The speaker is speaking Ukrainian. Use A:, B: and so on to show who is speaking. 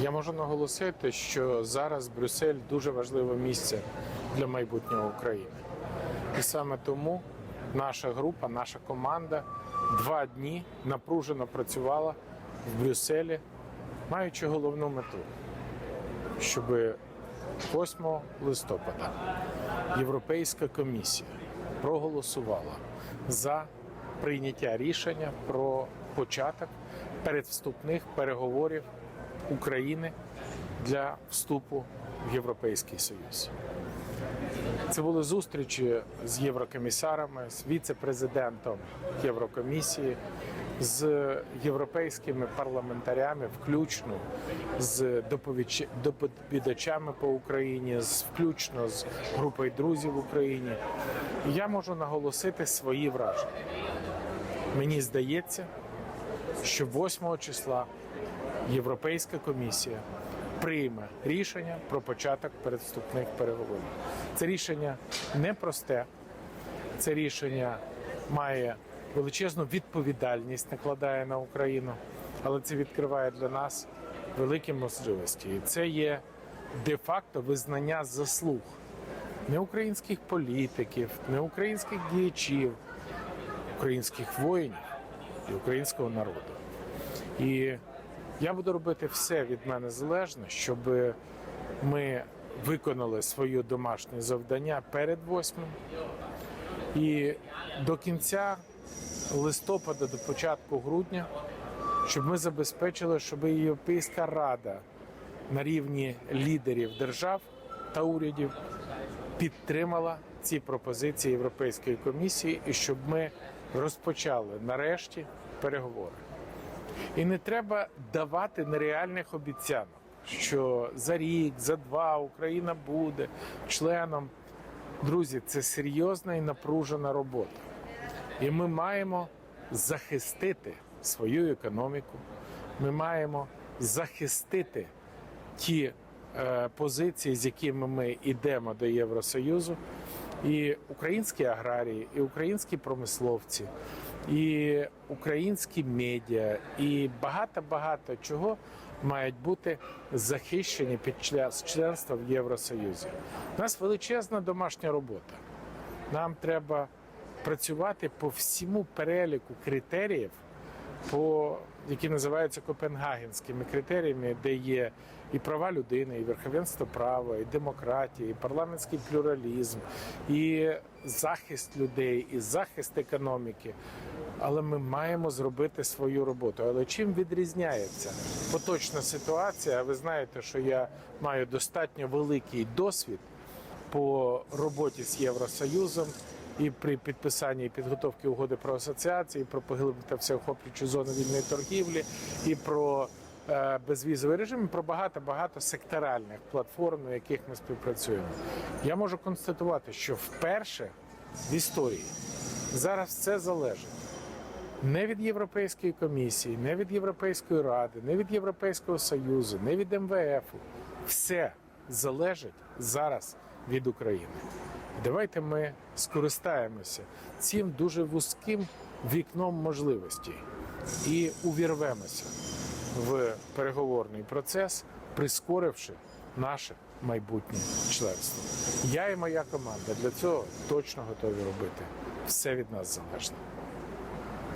A: Я можу наголосити, що зараз Брюссель дуже важливе місце для майбутнього України. І саме тому наша група, наша команда два дні напружено працювала в Брюсселі, маючи головну мету, щоб 8 листопада Європейська комісія проголосувала за прийняття рішення про початок передвступних переговорів України для вступу в Європейський Союз. Це були зустрічі з єврокомісарами, з віце-президентом Єврокомісії, з європейськими парламентарями, включно з доповідачами по Україні, включно з групою друзів в Україні. Я можу наголосити свої враження. Мені здається, що 8 числа Європейська комісія прийме рішення про початок передвступних переговорів. Це рішення непросте, це рішення має величезну відповідальність, накладає на Україну, але це відкриває для нас великі можливості. І це є де-факто визнання заслуг не українських політиків, не українських діячів, українських воїнів і українського народу. І я буду робити все від мене залежне, щоб ми виконали своє домашнє завдання перед восьмим. І до кінця листопада, до початку грудня, щоб ми забезпечили, щоб Європейська рада на рівні лідерів держав та урядів підтримала ці пропозиції Європейської комісії і щоб ми розпочали нарешті переговори. І не треба давати нереальних обіцянок, що за рік, за два Україна буде членом. Друзі, це серйозна і напружена робота. І ми маємо захистити свою економіку. Ми маємо захистити ті е, позиції, з якими ми йдемо до Євросоюзу. І українські аграрії, і українські промисловці, і українські медіа, і багато-багато чого мають бути захищені під час членства в Євросоюзі. У нас величезна домашня робота. Нам треба працювати по всьому переліку критеріїв, по які називаються копенгагенськими критеріями, де є і права людини, і верховенство права, і демократія, і парламентський плюралізм, і захист людей, і захист економіки. Але ми маємо зробити свою роботу. Але чим відрізняється поточна ситуація? Ви знаєте, що я маю достатньо великий досвід по роботі з Євросоюзом і при підписанні і підготовці угоди про асоціацію, і про поглиблення всеохоплюючу зону вільної торгівлі, і про е, безвізовий режим, і про багато багато секторальних платформ, на яких ми співпрацюємо. Я можу констатувати, що вперше в історії зараз все залежить. Не від Європейської комісії, не від Європейської ради, не від Європейського Союзу, не від МВФ. Все залежить зараз від України. Давайте ми скористаємося цим дуже вузьким вікном можливостей і увірвемося в переговорний процес, прискоривши наше майбутнє членство. Я і моя команда для цього точно готові робити все від нас залежне.